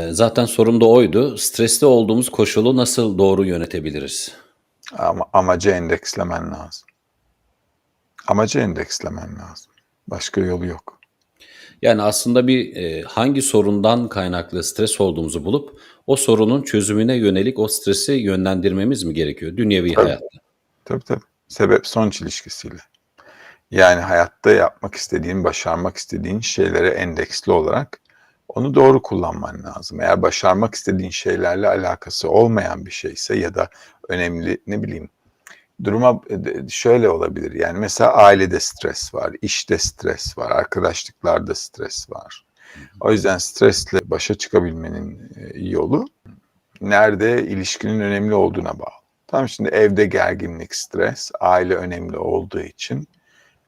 Eee, zaten sorum da oydu. Stresli olduğumuz koşulu nasıl doğru yönetebiliriz? Ama amacı endekslemen lazım. Amacı endekslemen lazım. Başka yolu yok. Yani aslında bir, eee, hangi sorundan kaynaklı stres olduğumuzu bulup o sorunun çözümüne yönelik o stresi yönlendirmemiz mi gerekiyor dünyevi Tabii. hayatta? Tabii tabii. Sebep sonuç ilişkisiyle. Yani hayatta yapmak istediğin, başarmak istediğin şeylere endeksli olarak onu doğru kullanman lazım. Eğer başarmak istediğin şeylerle alakası olmayan bir şeyse ya da önemli ne bileyim duruma e, şöyle olabilir. Yani mesela ailede stres var, işte stres var, arkadaşlıklarda stres var. O yüzden stresle başa çıkabilmenin e, yolu nerede ilişkinin önemli olduğuna bağlı. Tamam şimdi evde gerginlik, stres, aile önemli olduğu için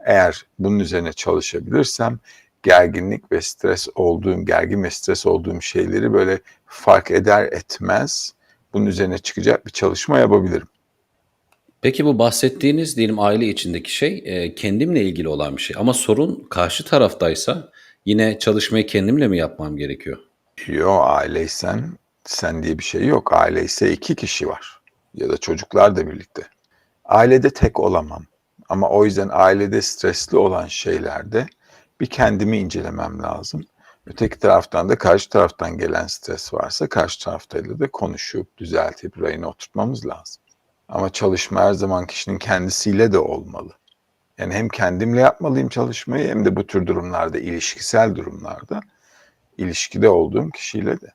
eğer bunun üzerine çalışabilirsem gerginlik ve stres olduğum, gergin ve stres olduğum şeyleri böyle fark eder etmez bunun üzerine çıkacak bir çalışma yapabilirim. Peki bu bahsettiğiniz diyelim aile içindeki şey, eee, kendimle ilgili olan bir şey ama sorun karşı taraftaysa yine çalışmayı kendimle mi yapmam gerekiyor? Yo aileysen sen diye bir şey yok. Aile ise iki kişi var ya da çocuklar da birlikte. Ailede tek olamam ama o yüzden ailede stresli olan şeylerde bir kendimi incelemem lazım. Öteki taraftan da karşı taraftan gelen stres varsa karşı taraftayla da konuşup düzeltip rayına oturtmamız lazım. Ama çalışma her zaman kişinin kendisiyle de olmalı. Yani hem kendimle yapmalıyım çalışmayı hem de bu tür durumlarda, ilişkisel durumlarda ilişkide olduğum kişiyle de.